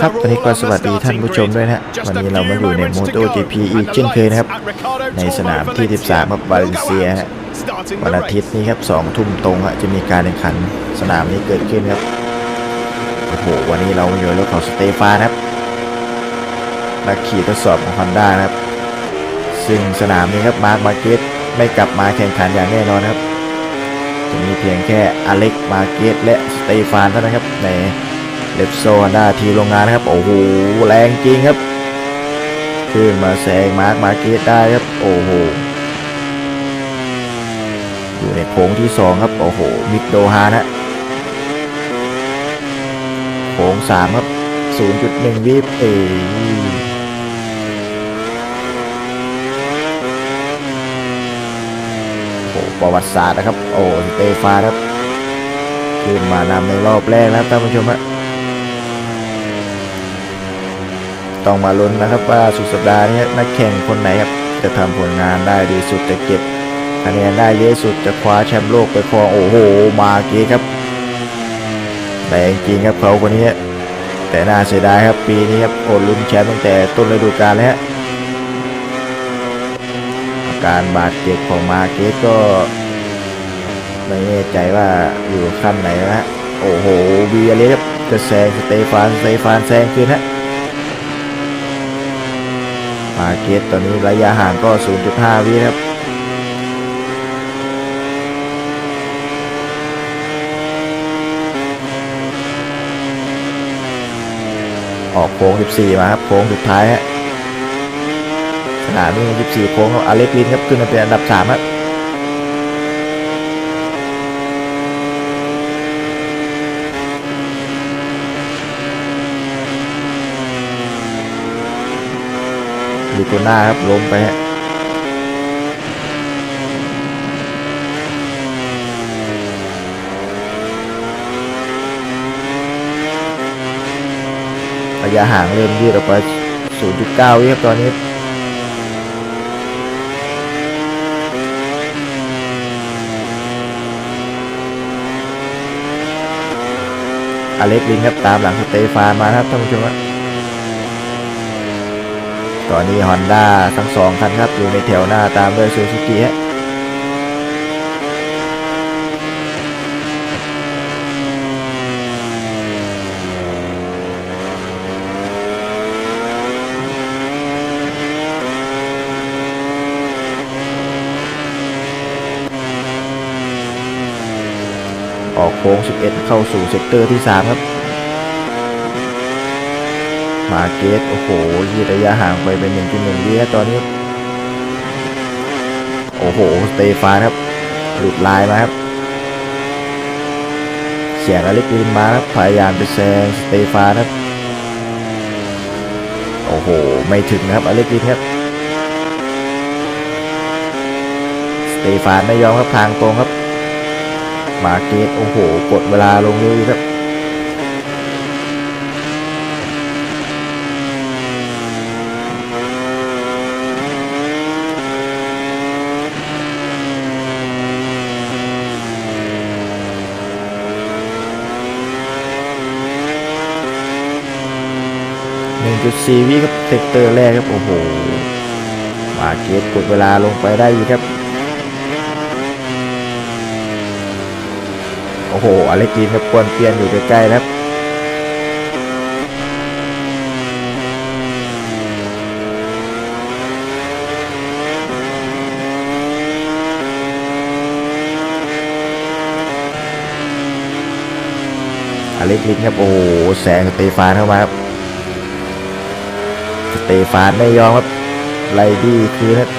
ครับวันนี้ก็สวัสดีท่านผู้ชมด้วยนะฮะวันนี้เรามาอยู่ใน MotoGP อีกเช่นเคยนะครับ ในสนามที่ 13ครับวาเลนเซียฮะวันอาทิตย์นี้ครับ2ทุ่มตรงฮะจะมีการแข่งขันสนามนี้เกิดขึ้นครับโอ้โหวันนี้เราอยู่ในรถของสเตฟานครับนักขี่ทดสอบของฮอนด้านะครับ ซึ่งสนามนี้ครับมาร์คมาเกตไม่กลับมาแข่งขันอย่างแน่นอนครับ จะมีเพียงแค่อเล็กมาเกตและสเตฟานเท่านั้นครับใน เลปโซฮอนด้าทีโรงงานครับโอ้โหแรงจริงครับขึ้นมาแซงมาร์คมาเกตได้ครับโอ้โหอยู่ในโค้งที่2ครับโอ้โหมิดโดฮานะโค้ง3ครับ0.1วิเอยโอ้ประวัติศาสตร์นะครับ โอ้เตฟาครับ ขึ้นมานำในรอบแรกนะครับท่านผู้ชมฮะ ต้องมาลุ้นนะครับว่าสุดสัปดาห์นี้นักแข่งคนไหนครับจะทำผลงานได้ดีสุดจะเก็บคะแนนได้เยอะสุดจะคว้าแชมป์โลกไปครองโอ้โหมาเกีครับแรงจริงครับเขาคนนี้แต่น่าเสียดายครับปีนี้ครับโอดลุ้นแชมป์ตั้งแต่ต้นฤดูกาลแล้วอาการบาดเจ็บของมาเกสก็ไม่แน่ใจว่าอยู่ขั้นไหนนะโอ้โหวีอเล็กครับจะแซงสเตฟานสเตฟานแซงคืนฮะ มาเกตตอนนี้ระยะห่างก็ 0.5 วิครับออกโค้ง 14 มาครับ โค้งสุดท้ายฮะสนามนี้14 โค้งองอเล็กลินครับขึ้นมาเป็นอันดับ3ครับ ลิโกน่าครับล้มไปฮะระยะห่างเริ่มยืดออกไป 0.9 วิครับตอนนี้อเล็กลินครับตามหลังสเตฟานมาครับท่านผู้ชมครับ อนนี้ Honda ทั้งสองคันครับอยู่ในแถวหน้าตามด้วยซูซูกิฮะออกโค้ง 11 เข้าสู่เซกเตอร์ที่ 3 ครับ มาเกตโอ้โหยืดระยะห่างไปเป็น 1.1วิแล้วตอนนี้ โอ้โห สเตฟานครับ หลุดลายมาครับเสียงอเล็กลินมาครับพยายามจะแซงสเตฟานครับ โอ้โห ไม่ถึงนะครับอเล็กลินครับสเตฟานไม่ยอมครับทางตรงครับ มาเกตโอ้โห กดเวลาลงเร็วครับ 1.4วิครับเซกเตอร์แรกครับ โอ้โห มาเกตกดเวลาลงไปได้อีกครับ โอ้โหอเล็กกีนครับกวนเปลี่ยนอยู่ใกล้ๆนะครับอเล็กลินครับ โอ้โหแสงสเตฟานเข้ามาครับ เตฟานไม่ยอมครับไลดีคืนครับ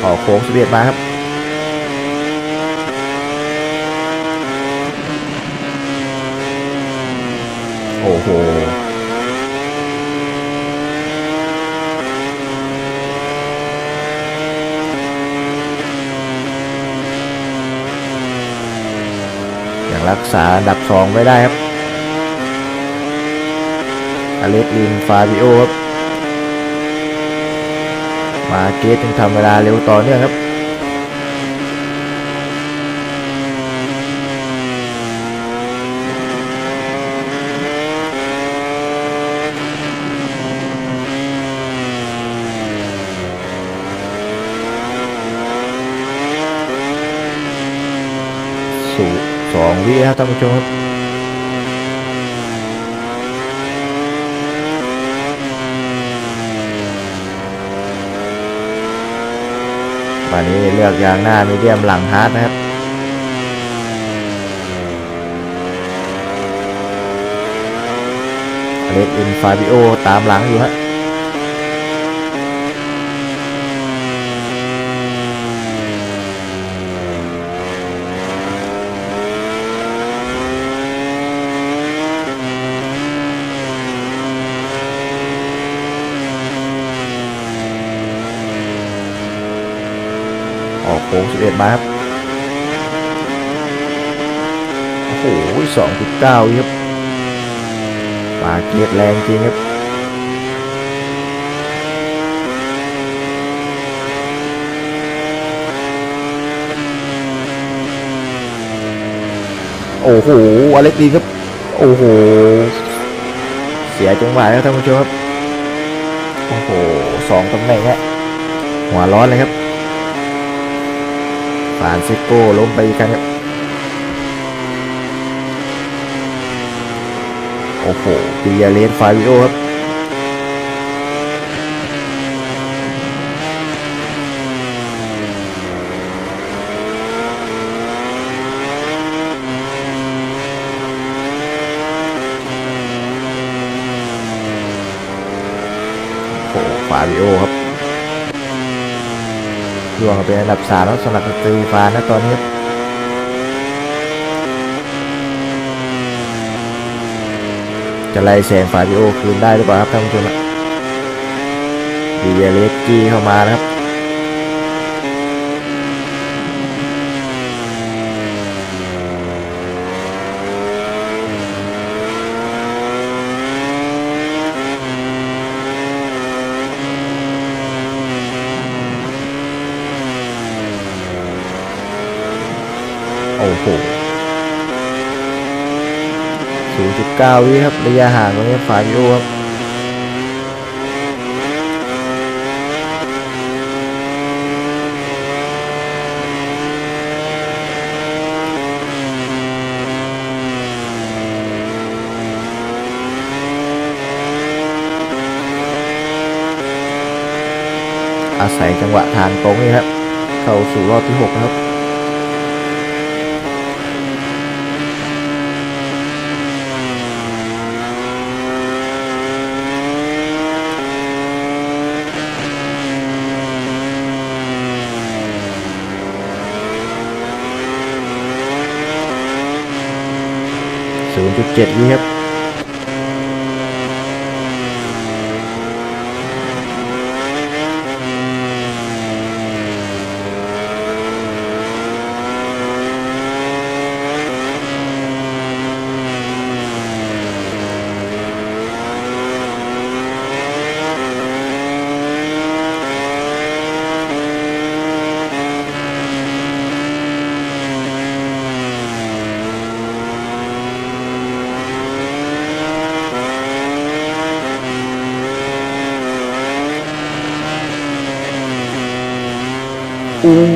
ขอโค้งสเบียดมาครับโอ้โห ยัง รักษาดับสองไว้ได้ครับอเล็กลินฟาบิโอครับ มาเกตจึงทำเวลาเร็วต่อเนื่องครับ สู่ สองวิครับท่านผู้ชมวันนี้เลือกยางหน้ามีเดียมหลังฮาร์ดนะครับอเล็กอินฟาบิโอตามหลังอยู่ฮะ 11มาครับ โอ้โห2.9ครับปาเกียร์แรงจริงครับโอ้โหอเล็กดีครับ โอ้โห เสียจังหวะแล้วท่านผู้ชมครับ โอ้โหสองตำแหน่งฮะหัวร้อนเลยครับ ฟรานซิโก้ล้มไปอีกครั้งครับ โอ้โหปียาเลนฟาวิโอครับ โอ้โหฟาวิโอครับ ดวงเป็นอันดับสามแล้วสำหรับสตรีฟานะตอนนี้จะไล่แสงฟาบิโอคืนได้หรือเปล่าครับท่านผู้ชมดีเยเลสกี้เข้ามานะครับ โอ้โห 9วิครับระยะห่างตรงนี้ฟาบิโอครับอาศัยจังหวะทางตรงนี้ครับ เข้าสู่รอบที่6ครับ 7 นี้ครับ อุ้ย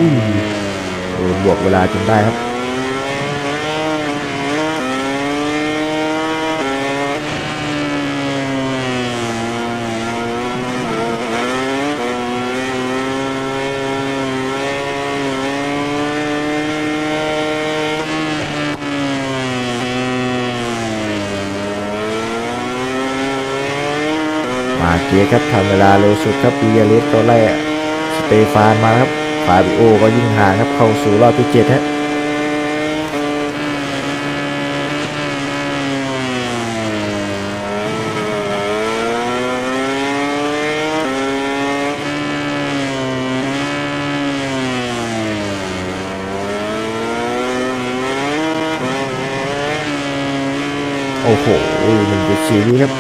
โดนบวกเวลาจนได้ครับมาเกียครับทำเวลาเร็วสุดครับปียาเลสตัวแรกสเตฟานมาครับ ฟาบิโอก็ยิ่งห่างครับเข้าสู่รอบที่เจ็ดฮะโอ้โหหนึ่งจุดสี่วิครับ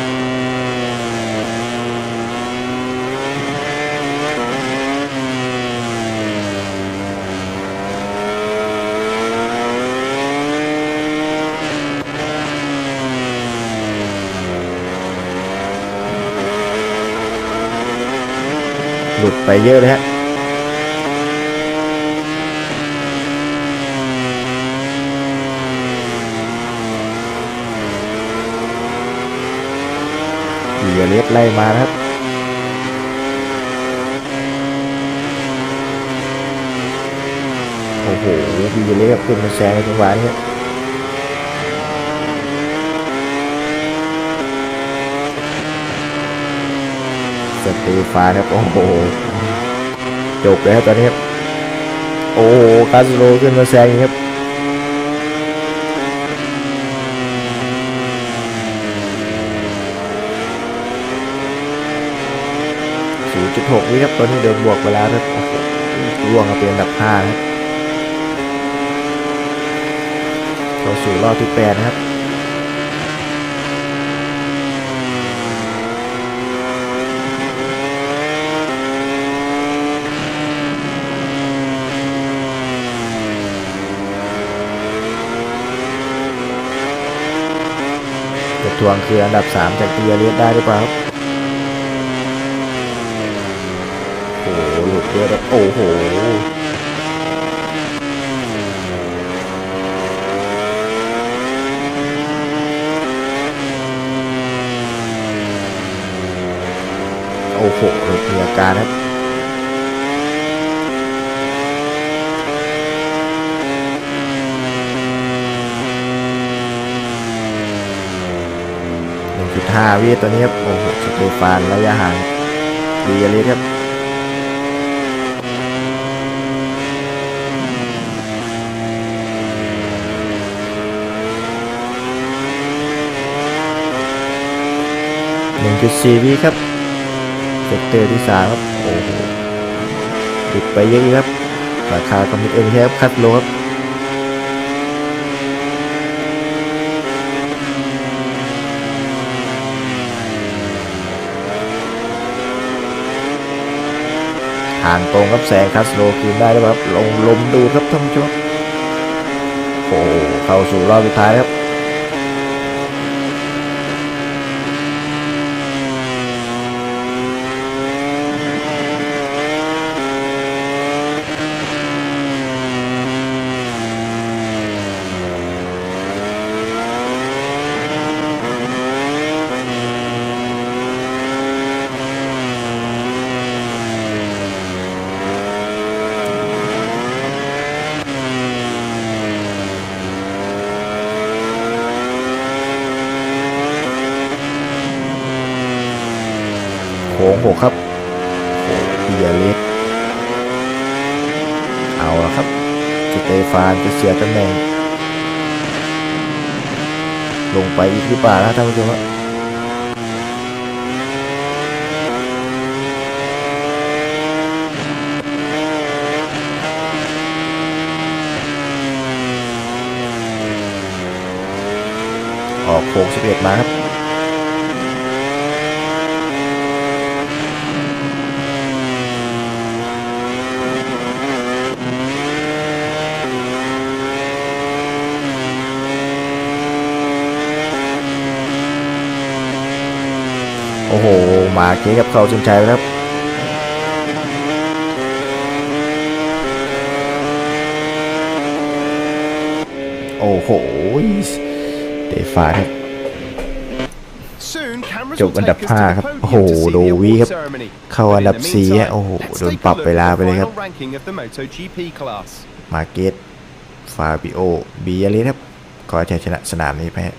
ไปเยอะเลยฮะเหลือเลสไล่มานะครับโอ้โหพี่เลสกับขึ้นมาแซงในจังหวะนี้ ครับสเตฟานครับโอ้โหจบเลยครับตอนนี้ครับโอ้คาสโลขึ้นมาแซงครับ0.6วิครับตอนนี้เดินบวกไปแล้วครับโอ้โหร่วงมาเป็นอันดับ5นะครับเข้าสู่รอบที่8นะครับ จะ ทวงคืออันดับ 3 จากเทียเลียสได้หรือเปล่าครับโอ้โหหลุดเยอะเลยโอ้โหโอ้โหหลุดมีอการครับ หนึ่งจุดห้าวิตัวนี้ครับ โอ้โหสเตฟานระยะห่างดีเลยครับหนึ่งจุดสี่วิครับเซกเตอร์ที่สามครับ โอ้โหติดไปเยอะครับราคาคอมมิชเอ็นครับคัดโลครับ ห่างตรงครับแสงคัสโลคืนได้แล้วครับลงลมดูครับท่านผู้ชมโอ้เข้าสู่รอบสุดท้ายครับ โค้งหกครับโอ้เบียเล็กเอาละครับสเตฟานจะเสียตำแหน่ง ลงไปอีกหรือเปล่านะท่านผู้ชมครับออกโค้ง11มาครับ โอ้โห มาเก๊กับเขาจนใจแล้วครับโอ้โหเตะฟ้าครับจบอันดับ 5 ครับ โอ้โห โดวีครับ เข้าเข้าอัอันนดัดับบ4 4อะอะโอ้โอ้โหโหโดโดนนปปรัรับบไปเวลาลาไปไปเลเลยยคครัรับบมาเกตฟาบิโอ บียาริสครับ ขอชัยชนะสนามนี้ไปฮะ